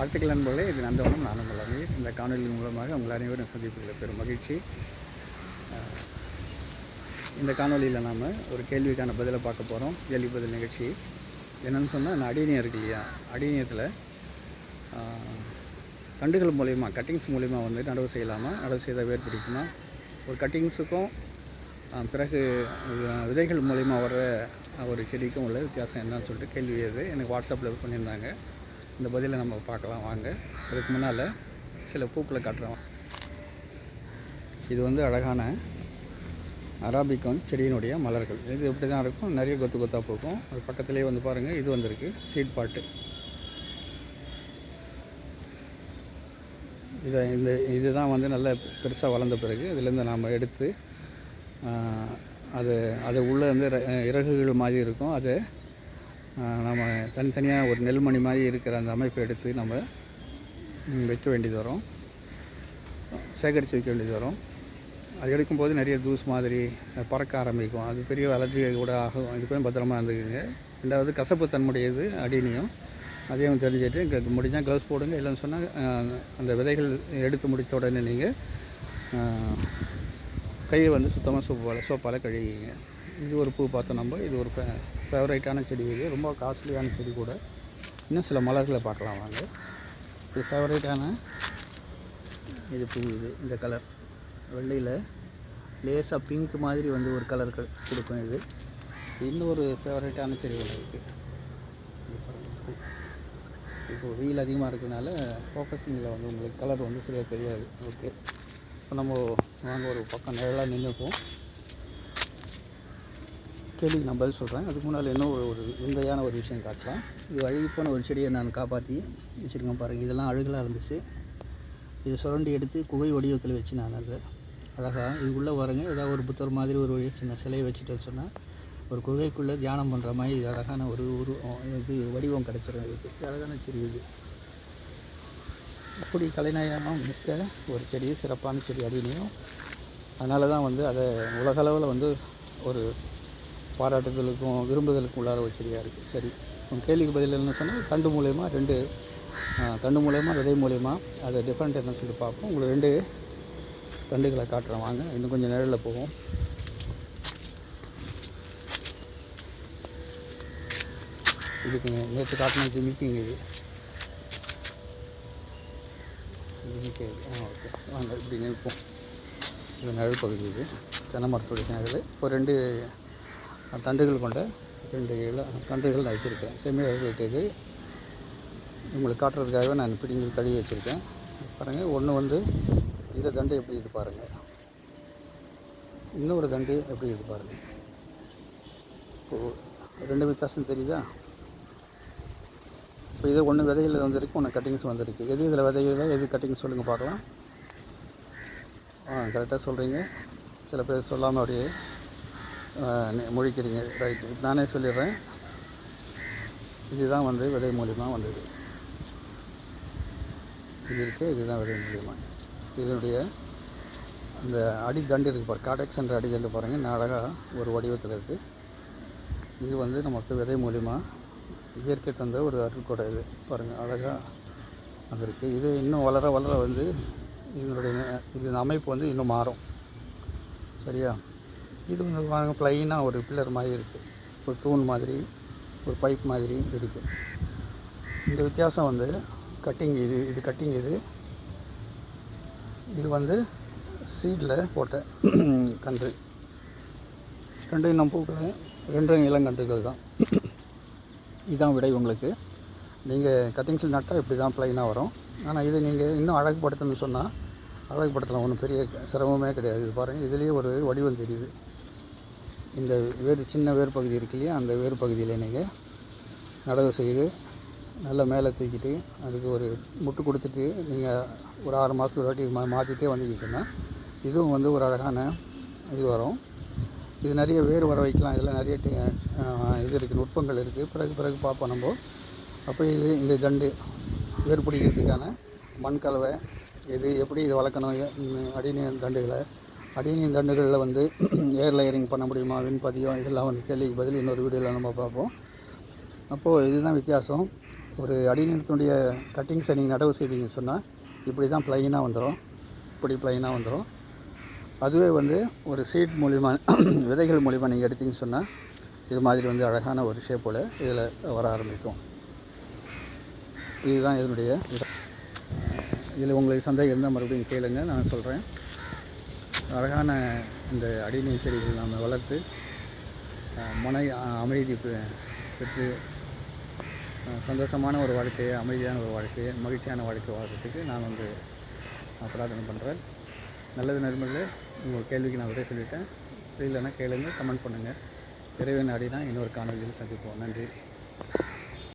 வாழ்த்துக்கள் நண்பர்களே. இது நந்தவனம். நானும் உங்கள் இந்த காணொலியின் மூலமாக உங்கள் அனைவரும் சந்திப்பதில் பெரும் மகிழ்ச்சி. இந்த காணொலியில் நாம் ஒரு கேள்விக்கான பதிலை பார்க்க போகிறோம் கேள்வி பதில் நிகழ்ச்சி. என்னென்னு சொன்னால் இந்த அடிநியம் இருக்கு இல்லையா அடிநியத்தில் தண்டுகள் மூலயமா கட்டிங்ஸ் மூலயமா வந்து நடவு செய்யலாமா? நடவு செய்தால் வேர் பிடிக்குமா? ஒரு கட்டிங்ஸுக்கும் பிறகு விதைகள் மூலயமா வர ஒரு செடிக்கும் உள்ள வித்தியாசம் என்னன்னு சொல்லிட்டு கேள்வி இது. எனக்கு வாட்ஸ்அப்பில் பண்ணியிருந்தாங்க. இந்த பதிலை நம்ம பார்க்கலாம் வாங்க. அதுக்கு முன்னால் சில பூக்களை காட்டுறோம். இது வந்து அழகான அராபிகான் செடியினுடைய மலர்கள். இது இப்படி தான் இருக்கும்? நிறைய கொத்து கொத்தாக பூக்கும். அது பக்கத்துலேயே வந்து பாருங்கள் இது வந்திருக்கு. சீட் பாட்டு. இதை இந்த இதுதான் வந்து நல்ல பெருசாக வளர்ந்த பிறகு இதுலேருந்து நாம் எடுத்து அது அது உள்ளே வந்து இறகுகள் மாதிரி இருக்கும். அதை நம்ம தனித்தனியாக ஒரு நெல்மணி மாதிரி இருக்கிற அந்த அமைப்பை எடுத்து நம்ம வைக்க வேண்டியது வரும். சேகரித்து வைக்க வேண்டியது வரும். அது எடுக்கும்போது நிறைய தூஸ் மாதிரி பறக்க ஆரம்பிக்கும். அது பெரிய அலர்ஜி கூட ஆகும். இதுக்கும் பத்திரமா இருந்துக்குங்க. ரெண்டாவது கசப்பு தன்முடையது அடினியும். அதையும் தெரிஞ்சுட்டு இங்கே முடிஞ்சால் க்ளவுஸ் போடுங்க. இல்லைன்னு சொன்னால் அந்த விதைகள் எடுத்து முடித்த உடனே நீங்கள் கையை வந்து சுத்தமாக சோப்பால் சோப்பால் கழுவிங்க இது ஒரு பூ பார்த்தோம் நம்ம. இது ஒரு ஃபேவரைட்டான செடி இது. ரொம்ப காஸ்ட்லியான செடி கூட. இன்னும் சில மலர்களை பார்க்கலாம் வாங்க. இது ஃபேவரைட்டான இது பூ இது இந்த கலர் வெள்ளையில் லேசாக பிங்க் மாதிரி வந்து ஒரு கலர் கொடுக்கும் இது. இன்னொரு ஃபேவரட்டான செடி ஒன்று இருக்குது இப்போது வெயில் அதிகமாக இருக்கிறதுனால ஃபோக்கஸிங்கில் வந்து உங்களுக்கு கலர் வந்து சரியாக தெரியாது. ஓகே. இப்போ நம்ம வாங்க ஒரு பக்கம் நிழலாக நின்றுப்போம் கேள்விக்கு நான் பதில் சொல்கிறேன் அதுக்கு முன்னால் இன்னும் ஒரு ஒரு ஒரு விஷயம் காட்டலாம். இது அழுகி போன ஒரு செடியை நான் காப்பாற்றி வச்சுருக்கேன் பாருங்கள் இதெல்லாம் அழுகலாக இருந்துச்சு. இதை சுரண்டி எடுத்து குகை வடிவத்தில் வச்சு நான் அதை அழகாக இதுக்குள்ளே வரங்க ஏதாவது ஒரு புத்தர் மாதிரி ஒரு சின்ன சிலையை வச்சுட்டு சொன்னால் ஒரு குகைக்குள்ளே தியானம் பண்ணுற மாதிரி இது அழகான ஒரு உருவம் இது வடிவம் கிடச்சிரும் இதுக்கு அழகான செடி இது. இப்படி கலைநயம் மிக்க ஒரு செடி சிறப்பான செடி அப்படின்னையும் அதனால தான் வந்து அதை உலகளவில் வந்து ஒரு பாராட்டுதலுக்கும் விரும்புதலுக்கும் உள்ளார ஒரு செடியாக இருக்குது சரி உங்கள் கேள்விக்கு பதில் என்ன சொன்னால் தண்டு மூலயமா ரெண்டு தண்டு மூலயமா விதை மூலயமா அதை டிஃப்ரெண்ட் என்னன்னு சொல்லிட்டு பார்ப்போம். உங்களுக்கு ரெண்டு தண்டுகளை காட்டுறேன். வாங்க இன்னும் கொஞ்சம் நிழலில் போவோம். இதுக்குங்க நேற்று காட்டின ஜிமிக்குங்க இது. ஜிமிக்கு ஆ ஓகே. வாங்க இப்படி நிற்போம். இது நிழல் பகுதி இது. தென்னை மரத்துடைய நிழல். இப்போ ரெண்டு தண்டுகள் கொண்ட ரெண்டு கிலோ தண்டுகள் நான் வச்சுருக்கேன். செம்மி அழகு உங்களுக்கு காட்டுறதுக்காகவே நான் பிடிங்கி கழுவி வச்சுருக்கேன். பாருங்கள் ஒன்று வந்து இந்த தண்டு எப்படி இது பாருங்கள் இன்னொரு தண்டு எப்படி இது பாருங்கள் இப்போது ரெண்டு வித்தியாசம் தெரியுதா? இப்போ இது ஒன்று விதைகள் வந்திருக்கு ஒன்று கட்டிங்ஸ் வந்திருக்கு. எது இதில் விதையில் எது கட்டிங்ஸ் சொல்லுங்கள் பார்க்கலாம் ஆ கரெக்டாக சொல்கிறீங்க சில பேர் சொல்லாமல் அப்படியே முழிக்கிறீங்க. ரைட் நானே சொல்லிடுறேன். இதுதான் வந்து விதை மூலியமாக வந்தது. இது இருக்கு இதுதான் விதை மூலியமாக இதனுடைய அந்த அடித்தண்டு இருக்குது பாரு காடெக்ஸ் என்ற அடித்தண்டு பாருங்கள் நான் அழகாக ஒரு வடிவத்தில் இருக்குது இது வந்து நமக்கு விதை மூலியமாக இயற்கை தந்த ஒரு அருட்கொடை இது. பாருங்கள் அழகாக வந்திருக்கு இது இன்னும் வளர வளர வந்து இதனுடைய இதன் அமைப்பு வந்து இன்னும் மாறும். சரியா? இது வந்து பாருங்க ப்ளைனாக ஒரு பில்லர் மாதிரி இருக்குது ஒரு தூண் மாதிரி ஒரு பைப் மாதிரி இருக்குது இந்த வித்தியாசம் வந்து கட்டிங் இது இது கட்டிங் இது. இது வந்து சீடில் போட்ட கன்று. ரெண்டு இன்னும் பூக்கள் ரெண்டும் இளங்கன்றுகள் தான். இதுதான் விடை உங்களுக்கு. நீங்கள் கட்டிங்ஸில் நட்டால் இப்படி தான் ப்ளைனாக வரும். ஆனால் இது நீங்கள் இன்னும் அழகுபடுத்தணும்னு சொன்னால் அழகுபடுத்தலாம். ஒன்றும் பெரிய சிரமமே கிடையாது. இது பாருங்கள் இதுலேயே ஒரு வடிவம் தெரியுது. இந்த வேறு சின்ன வேர் பகுதி இருக்கு இல்லையா அந்த வேர் பகுதியில் நீங்கள் நடவு செய்து நல்லா மேலே தூக்கிட்டு அதுக்கு ஒரு முட்டு கொடுத்துட்டு நீங்கள் ஒரு ஆறு மாதத்துக்கு ஒரு வாட்டி மா மாற்றிட்டே வந்தீங்கன்னு இதுவும் வந்து ஒரு அழகான இது வரும். இது நிறைய வேர் வர வைக்கலாம். இதில் நிறைய இது இருக்குது நுட்பங்கள் இருக்குது பிறகு பிறகு பார்ப்போம் நம்ம. அப்போ இது இந்த தண்டு வேர் பிடிக்கிறதுக்கான மண் கலவை இது எப்படி இது வளர்க்கணும் அடிநீர் தண்டுகளை அடியின் தண்டுகளில் வந்து ஏர் லேயரிங் பண்ண முடியுமா விண்பதியம் இதெல்லாம் வந்து கேள்விக்கு பதில் இன்னொரு வீடியோவில் நம்ம பார்ப்போம். அப்போது இதுதான் வித்தியாசம். ஒரு அடிநிலத்தினுடைய கட்டிங்ஸை நீங்கள் நடவு செய்தீங்கன்னு சொன்னால் இப்படி தான் ப்ளைனாக வந்துடும் இப்படி ப்ளைனாக வந்துடும் அதுவே வந்து ஒரு சீட் மூலிமா விதைகள் மூலிமா நீங்கள் எடுத்தீங்கன்னு சொன்னால் இது மாதிரி வந்து அழகான ஒரு ஷேப்போட இதில் வர ஆரம்பிக்கும். இதுதான் இதனுடைய இதில் உங்களுக்கு சந்தேகம் இருந்தால் மறுபடியும் கேளுங்க நான் சொல்கிறேன் அழகான இந்த அடிநீர் செடிகள் நாம் வளர்த்து மன அமைதி பெற்று சந்தோஷமான ஒரு வாழ்க்கையை அமைதியான ஒரு வாழ்க்கையை மகிழ்ச்சியான வாழ்க்கை வாழ்கிறதுக்கு நான் வந்து பிரார்த்தனை பண்ணுறேன் நல்லது நண்பர்களே உங்கள் கேள்விக்கு நான் விடை சொல்லிட்டேன். இல்லைன்னா கேளுங்க கமெண்ட் பண்ணுங்கள் இறைவன் அடினா இன்னொரு காணொலியில் சந்திப்போம். நன்றி.